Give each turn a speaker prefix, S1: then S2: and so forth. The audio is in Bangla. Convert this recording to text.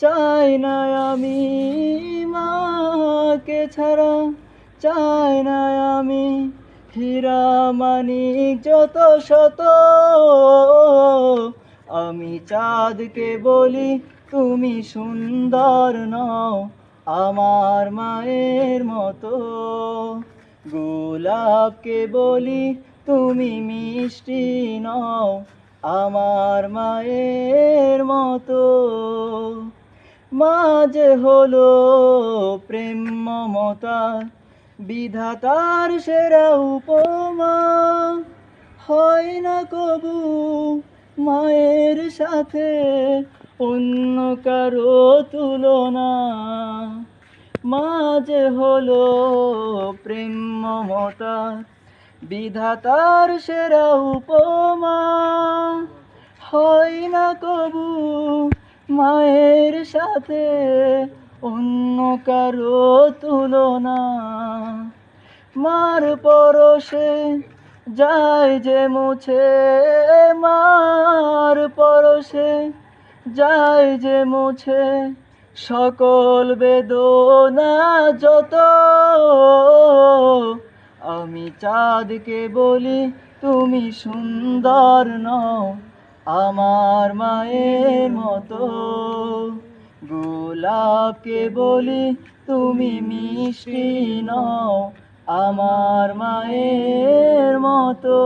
S1: চাই না আমি মাকে ছাড়া, চাই না আমি হীরা যত শত। আমি চাঁদকে বলি, তুমি সুন্দর নও, আমার মায়ের মতো। গোলাপকে বলি, তুমি মিষ্টি নও, আমার মায়ের মতো। মাঝে হলো প্রেম মমতা বিধাতার সেরা উপমা। হয় না কবু মায়ের সাথে অন্য কারও তুলনা। মাঝে হলো প্রেম মমতা বিধাতার সেরা উপমা। হয় না কবু মায়ের সাথে অন্য কারও তুলনা। মার পরশে যায় যে মুছে, মার পরশে যায় যে মুছে সকল বেদনা যত। আমি চাঁদকে বলি, তুমি সুন্দর নও। আমার মায়ের মতো। গোলাপকে বলি তুমি মিষ্টি নও আমার মায়ের মতো।